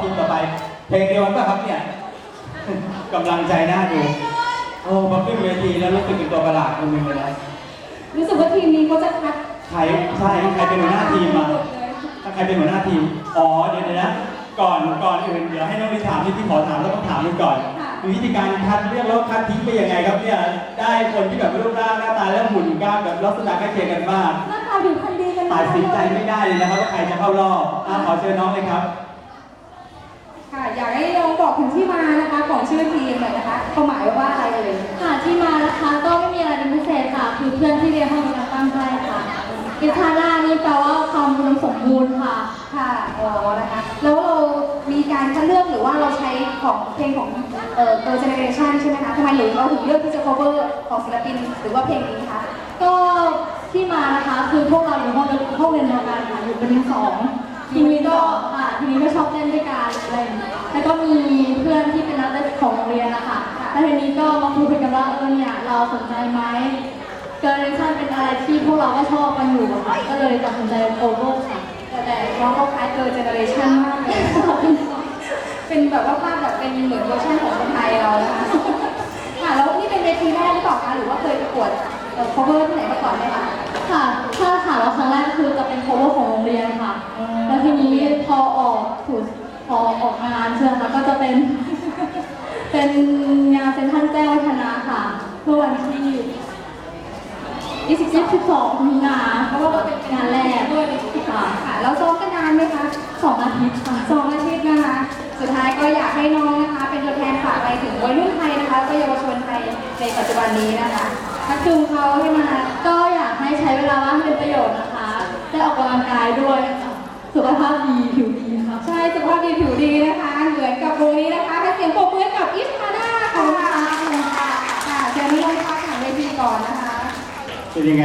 ทีมต่อไป เพลงเดียวกันป่ะครับเนี่ยกำลังใจน่าดูโอ้พอขึ้นเวทีแล้วรู้สึกเป็นตัวประหลาดคนหนึ่งเลยนะรู้สึกว่าทีมนี้เขาจะคัดใครใช่ใครเป็นหัวหน้าทีมมาหดเลยถ้าใครเป็นหัวหน้าทีมอ๋อเดี๋ยวเดี๋ยวนะก่อนก่อนอื่นเดี๋ยวให้น้องลิถามที่พี่ขอถามแล้วต้องถามนึงก่อนมีวิธีการคัดเลือกแล้วคัดทิ้งไปยังไงครับเนี่ยได้คนที่แบบรูปร่างหน้าตาและหุ่นกล้ามแบบลักษณะใกล้เคียงกันมากหน้าตาผิวพรรณดีกันตัดสินใจไม่ได้เลยนะครับว่าใครจะเข้ารอบอะขอเชิญน้องเลยครับ ค่ะอยากให้น้องบอกถึงที่มานะคะของชื่อทีมหน่อยนะคะความหมายว่าอะไรเอ่ยค่ะที่มานะคะก็ไม่มีอะไรเป็นพิเศษค่ะ คือเพื่อนที่เรียนห้องกันตั้งใจค่ะกิทาร่านี่แปลว่าความอุดมสมบูรณ์ค่ะ ค่ะอ๋อนะคะ แล้วเรามีการคัดเลือกหรือว่าเราใช้ของเพลงของเอ่อ Girl Generation ใช่ไหมคะทำไมหรือเราถึงเลือกที่จะ cover ของศิลปินหรือว่าเพลงนี้คะก็ที่มานะคะคือพวกเราอยู่ห้องห้องเรียนเดียวกันค่ะอยู่เป็นทีมสองทีนี้ก็ค่ะ ทีนี้ก็ชอบเล่นด้วยกันอะไรอย่างเงี้ยแล้วก็มีเพื่อนที่เป็นนักเล่นของโรงเรียนนะคะแล้วทีนี้ก็มาคุยกันว่าเออเนี่ยเราสนใจไหมเกิร์ลเนชั่นเป็นอะไรที่พวกเราก็ชอบกันอยู่อะค่ะก็เลยตัดสินใจโอเวอร์ค่ะแต่น้องเขาคล้าย Girl Generation มากเลยเป็นแบบว่าภาพแบบเป็นเหมือนเวอร์ชันของคนไทยเรานะคะค่ะแล้วนี่เป็นเวทีแรกหรือเปล่าคะหรือว่าเคยประกวดเอ่อ cover ที่ไหนมาก่อนไหมคะค่ะถ้าถามว่าครั้งแรกคือจะเป็น cover ของโรงเรียนค่ะ จะเป็น เป็นงานเซ็นทรัลแจ้งวัฒนะค่ะเมื่อวันที่22มีนาเพราะว่าเราเป็นงานแรกด้วยค่ะค่ะแล้วซ้อมกันนานไหมคะสองอาทิตย์ค่ะสองอาทิตย์นะคะ สุดท้ายก็อยากให้น้องนะคะ เป็นตัวแทนฝากไรถึงวัยรุ่นไทยนะคะแล้วก็เยาวชนไทยในปัจจุบันนี้นะคะทักจูงเขาให้มาก็อยากให้ใช้เวลาว่างเป็นประโยชน์นะคะ ได้ออกกำลังกายด้วย สุขภาพดีผิวดีค่ะใช่ สุขภาพดีผิวดีนะคะ อนกับวงนี้นะคะให้เสียงปรบมือกับอิสมาน่าค่ะค่ะเชิญน้องพักหลังเวทีก่อนนะคะ เป็นยังไง